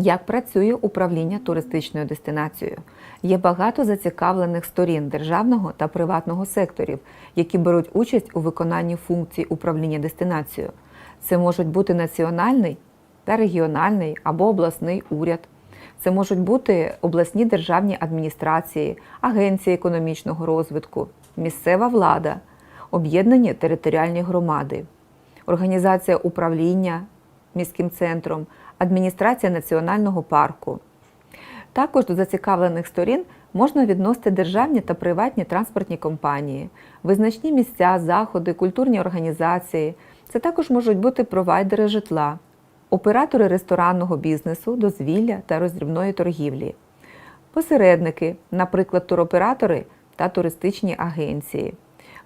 Як працює управління туристичною дестинацією? Є багато зацікавлених сторін державного та приватного секторів, які беруть участь у виконанні функцій управління дестинацією. Це можуть бути національний та регіональний або обласний уряд. Це можуть бути обласні державні адміністрації, агенції економічного розвитку, місцева влада, об'єднані територіальні громади, організація управління міським центром, адміністрація національного парку. Також до зацікавлених сторін можна відносити державні та приватні транспортні компанії, визначні місця, заходи, культурні організації. Це також можуть бути провайдери житла, оператори ресторанного бізнесу, дозвілля та роздрібної торгівлі, посередники, наприклад, туроператори та туристичні агенції,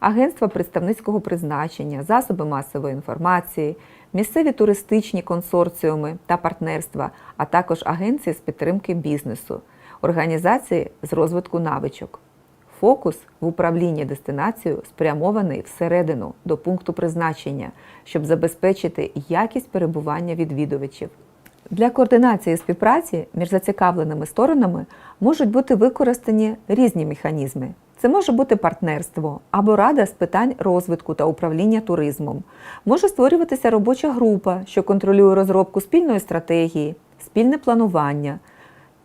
агентства представницького призначення, засоби масової інформації, місцеві туристичні консорціуми та партнерства, а також агенції з підтримки бізнесу, організації з розвитку навичок. Фокус в управлінні дестинацією спрямований всередину до пункту призначення, щоб забезпечити якість перебування відвідувачів. Для координації співпраці між зацікавленими сторонами можуть бути використані різні механізми. Це може бути партнерство або рада з питань розвитку та управління туризмом. Може створюватися робоча група, що контролює розробку спільної стратегії, спільне планування,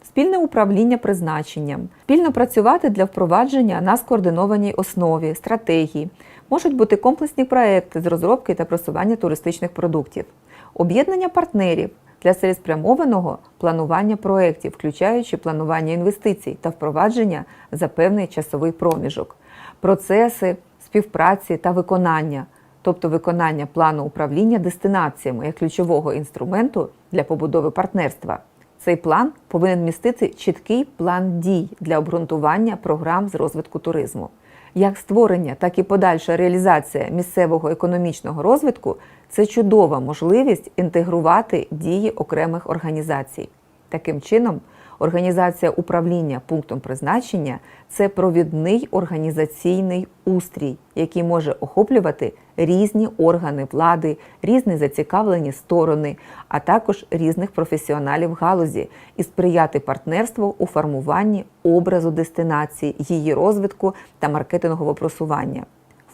спільне управління призначенням, спільно працювати для впровадження на скоординованій основі стратегії. Можуть бути комплексні проекти з розробки та просування туристичних продуктів, об'єднання партнерів для цілеспрямованого планування проєктів, включаючи планування інвестицій та впровадження за певний часовий проміжок, процеси співпраці та виконання, тобто виконання плану управління дестинаціями як ключового інструменту для побудови партнерства. Цей план повинен містити чіткий план дій для обґрунтування програм з розвитку туризму. Як створення, так і подальша реалізація місцевого економічного розвитку це чудова можливість інтегрувати дії окремих організацій. Таким чином, організація управління пунктом призначення це провідний організаційний устрій, який може охоплювати різні органи влади, різні зацікавлені сторони, а також різних професіоналів галузі і сприяти партнерству у формуванні образу дестинації, її розвитку та маркетингового просування.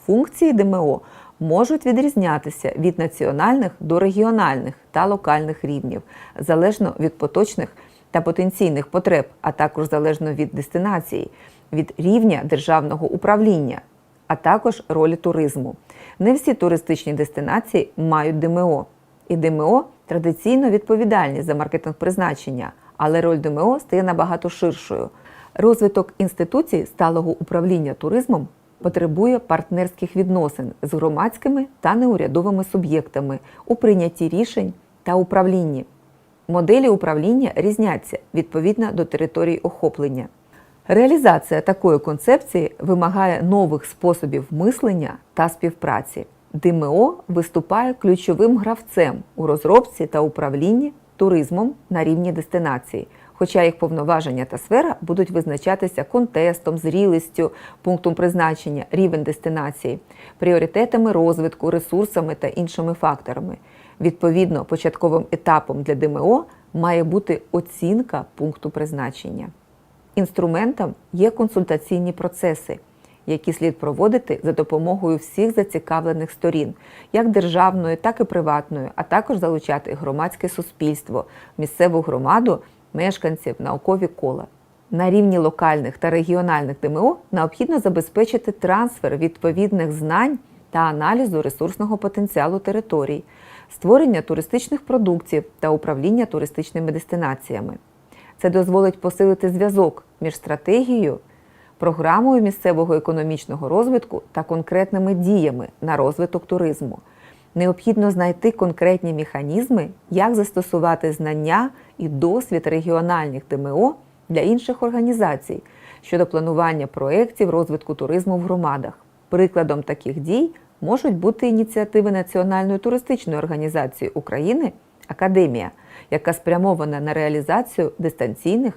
Функції ДМО можуть відрізнятися від національних до регіональних та локальних рівнів, залежно від поточних та потенційних потреб, а також залежно від дестинації, від рівня державного управління, а також ролі туризму. Не всі туристичні дестинації мають ДМО, і ДМО традиційно відповідальні за маркетинг призначення, але роль ДМО стає набагато ширшою. Розвиток інституцій сталого управління туризмом потребує партнерських відносин з громадськими та неурядовими суб'єктами у прийнятті рішень та управлінні. Моделі управління різняться відповідно до території охоплення. Реалізація такої концепції вимагає нових способів мислення та співпраці. ДМО виступає ключовим гравцем у розробці та управлінні туризмом на рівні дестинації, хоча їх повноваження та сфера будуть визначатися контестом, зрілістю, пунктом призначення, рівень дестинації, пріоритетами розвитку, ресурсами та іншими факторами. Відповідно, початковим етапом для ДМО має бути оцінка пункту призначення. Інструментом є консультаційні процеси, які слід проводити за допомогою всіх зацікавлених сторін, як державної, так і приватної, а також залучати громадське суспільство, місцеву громаду, мешканців, наукові кола. На рівні локальних та регіональних ДМО необхідно забезпечити трансфер відповідних знань та аналізу ресурсного потенціалу територій, створення туристичних продуктів та управління туристичними дестинаціями. Це дозволить посилити зв'язок між стратегією, програмою місцевого економічного розвитку та конкретними діями на розвиток туризму. Необхідно знайти конкретні механізми, як застосувати знання і досвід регіональних ДМО для інших організацій щодо планування проєктів розвитку туризму в громадах. Прикладом таких дій можуть бути ініціативи Національної туристичної організації України Академія, яка спрямована на реалізацію дистанційних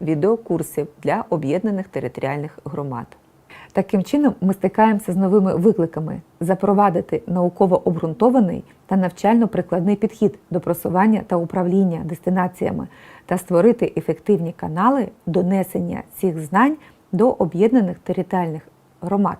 відеокурсів для об'єднаних територіальних громад. Таким чином, ми стикаємося з новими викликами запровадити науково обґрунтований та навчально-прикладний підхід до просування та управління дестинаціями та створити ефективні канали донесення цих знань до об'єднаних територіальних громад.